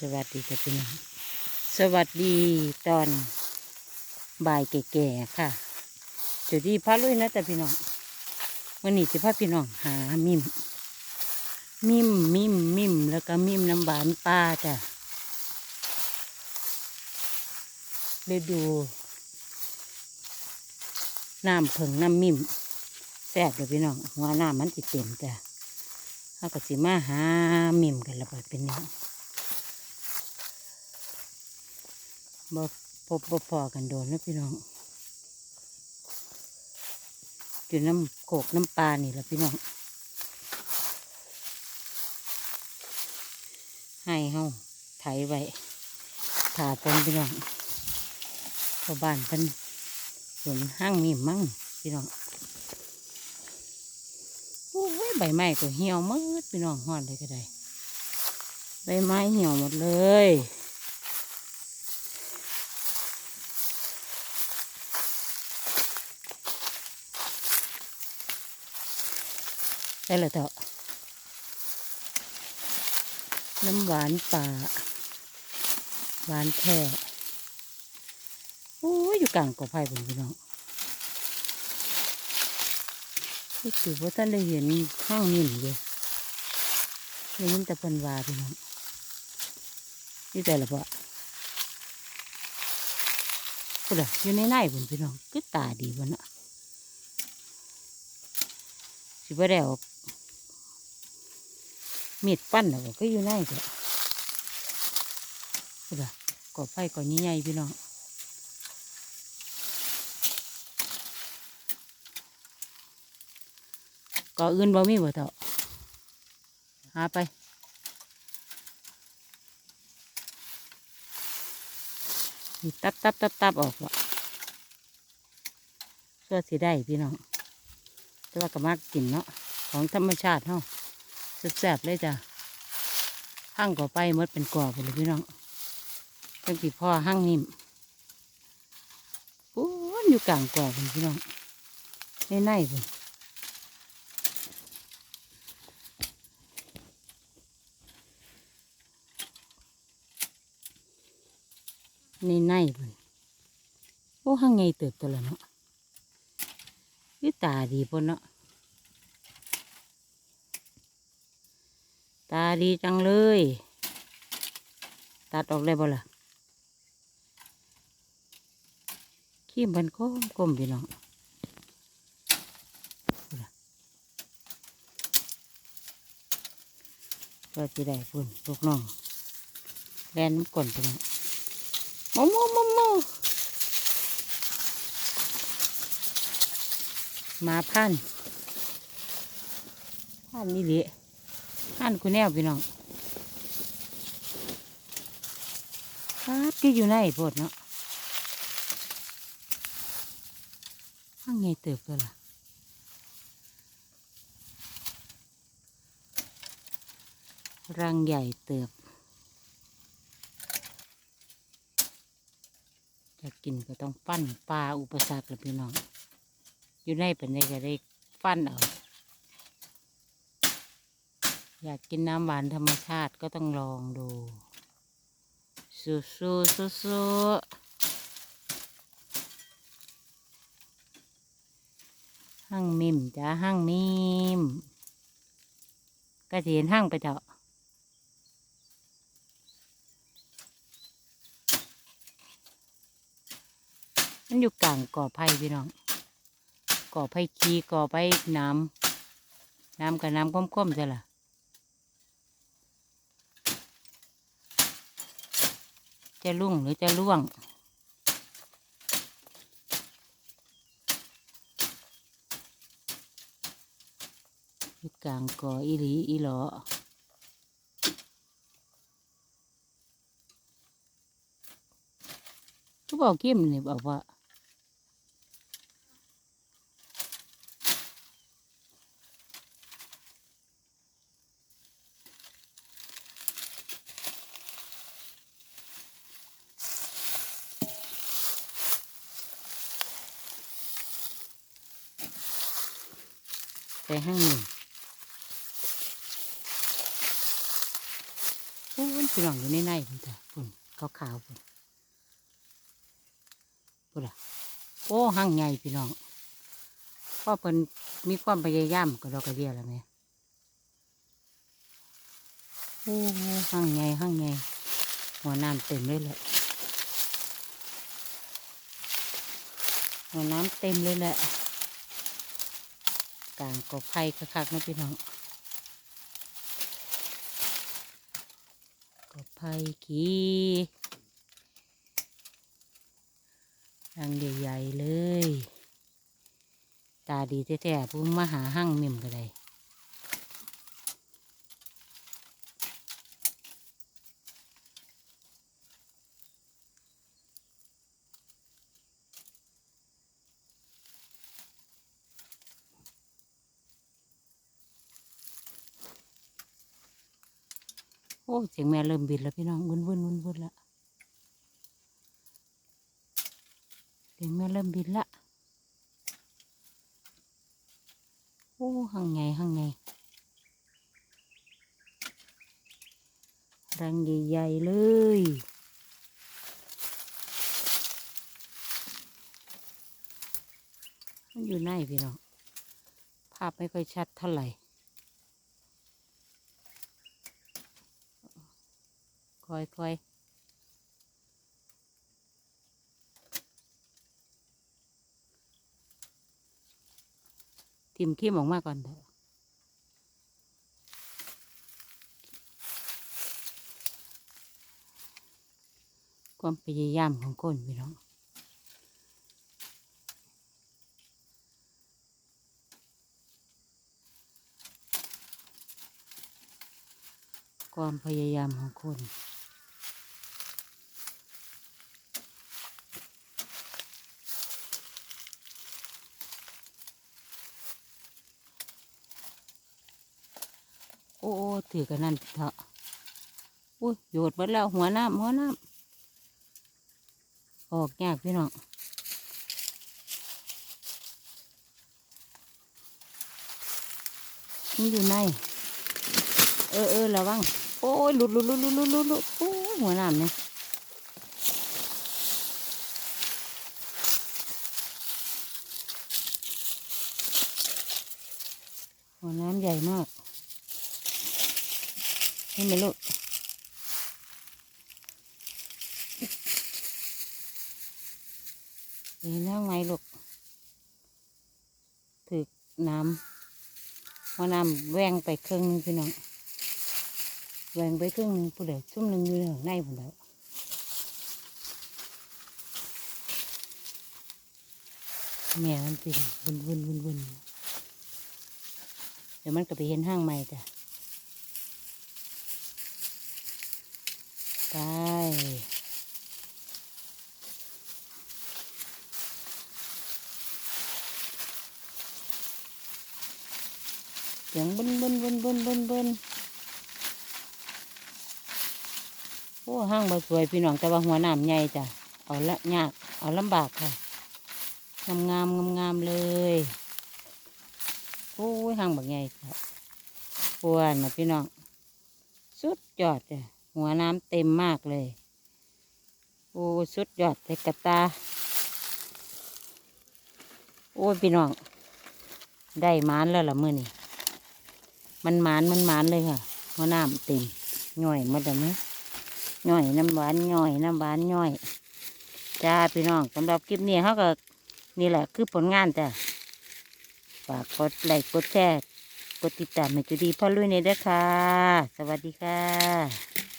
สวัสดีค่ะพี่น้องสวัสดีตอนบ่ายแก่ๆค่ะจุดดีพาลุยนะแต่พี่น้องวันนี้จะพาพี่น้องหามิม มิมมิมมิมแล้วก็มิมน้ำหวานปลาจ้ะไปดูน้ำเพิงน้ำมิมแซ่บเลยพี่น้องหัวน้ำมันติเต็มจ้ะเขาก็สิมาหามิมกันละบาดเป็นหยัง บ่พบบ่พอกันโดนนะพี่น้องอยู่น้ำโขกน้ำปลานี่แหละพี่น้องให้เฮาไถไว้ถาปนพี่น้องชาวบ้านเพิ่นเห็นห้างมีมั่งพี่น้องโอ้ยใบไม้ก็เหี่ยวมืดพี่น้องห่อนเลยก็ได้ใบไม้เหี่ยวหมดเลย ได้และเถอะน้ำหวานป่า หวานแท้โอ้ยอยู่กลางกอไผ่ผมพี่น้องรู้สึกว่าท่านได้เห็นข้างนิ่มอยู่ได้ยินแต่เพันวาพี่น้องนี่แต่ละปะก็เลยอยู่ในในผมพี่น้องก็ตาดีวะเนาะสิบ่ได้ออก มีดปั้นหรอกก็อยู่ในเถอะคือก่อไฟก่อนี้ใหญ่ๆพี่น้องก่ออื่นบ่มีบ่เถอะหาไปตับตับตับตับออกวะเพื่อสิได้พี่น้องแต่ว่าก็มากกินเนาะของธรรมชาติเนาะ แซ่บๆเลยจ้ะห้างก่อไปมดเป็นกรอบเลยพี่น้องตั้งที่พ่อห้างนิ่มปูนอยู่กลางกรอบเลยพี่น้องในในเลยในในเลยโอ้ห้างไงเติบตัวละเนาะวิตาดีปนเนาะ ตาดีจังเลย ตัดออกได้บ่ล่ะขี้มันก้มก้มพี่น้องพูดล่ะก็จะได้พุ่นลูกน้องแลนน้ำก่อนพี่น้องมอมอมอมอมาพันพันนี่เละ พันคุณแนวพี่น้องพัดก็อยู่ในโพดเนาะข้างไงเติบก็ล่ะรังใหญ่เติบจะกินก็ต้องปั้นปลาอุปสรรคละพี่น้อง อยู่ในเป็นได้ก็ได้ฟันเอา อยากกินน้ำหวานธรรมชาติก็ต้องลองดูสู้สู้สู้สู้ห้างมิมจ้าห้างมิมก็จะเห็นห้างไปเถอะมันอยู่กลางก่อไผ่พี่น้องก่อไผ่ขี้ก่อไผ่น้ำน้ำกับน้ำก้มๆใช่ล่ะ จะลุ่งหรือจะล่วงอยู่กลางก่ออีหลีอีหลอก็บอกกิ้มนี่บอกว่า ห้างหนึ่งโอ้พูนพี่น้องอยู่ในในพุ่นจ้ะพุ่นขาวๆพุ่นพุ่นอะโอ้หั่งใหญ่พี่น้องพ่อเพิ่นมีความพยายามก็ดอกกระเดียแล้วแหมโอ้หั่งใหญ่หั่งใหญ่หัวน้ำเต็มเลยแหละหัวน้ำเต็มเลยแหละ กลางกบไผ่คักๆนะพี่น้องกบไผ่ขี้รังใหญ่ๆเลย ตาดีแท้ๆพุ่มมาหาหั่งเม่มก็ได้ โอ้เสียงแม่เริ่มบินแล้วพี่น้องวุ่นวุ่นวุ่นวุ่นละเสียงแม่เริ่มบินละโอ้หังไงหังไงรังใหญ่ๆเลยมันอยู่ในพี่น้องภาพไม่ค่อยชัดเท่าไหร่ ค่อยค่อยทิมขี้มออกมาก่อนเถอะความพยายามของคนพี่น้องความพยายามของคน โอ้โอ้ ถือกันนั่นเถอะอุ้ยโยดเบิดแล้วหัวน้ำหัวน้ำออกยากพี่น้องมันอยู่ในเออเออระวังโอ้ยหลุดหลุดหลุดหลุดหลุดหลุดโอ้หัวน้ำเนี่ยหัวน้ำใหญ่มาก ให้ไหมลูกเห็นแล้วไงลูกถึกน้ำหัวน้ำแหวงไปครึ่งหนึงพี่น้องแหวงไปครึ่งหนึงผู้เดียวชุ่มหนึ่งอยู่ในข้างในผมแล้วแม่มันเป็นวุ่นวุ่นวุ่นวุ่นเดี๋ยวมันก็ไปเห็นห้างใหม่จ้ะ ไป เสียงบึนบึนบึนบึนบึนบึนโอ้ห้างบ่สวยพี่น้องแต่ว่าหัวหนามใหญ่จ้ะ เอาละยาก เอาลำบากค่ะ งามงามงามงามเลย โอ้ยห้างบักใหญ่ค่ะปวนนะพี่น้อง สุดยอดจ้ะ หัวน้ำเต็มมากเลย โอ้สุดยอดแต่กระตา โอ้พี่น้อง ได้มานแล้วล่ะเมื่อนี่มันมานมันมานเลยค่ะหัวน้ำเต็มย่อยมาแต่ไหมย่อยน้ำหวานย่อยน้ำหวานย่อยจ้าพี่น้องสำหรับคลิปนี้เขาก็นี่แหละคือผลงานจ้ะฝากกดไลค์กดแชร์กดติดตามให้จุดีพ่อลุยในเด้อค่ะ สวัสดีค่ะ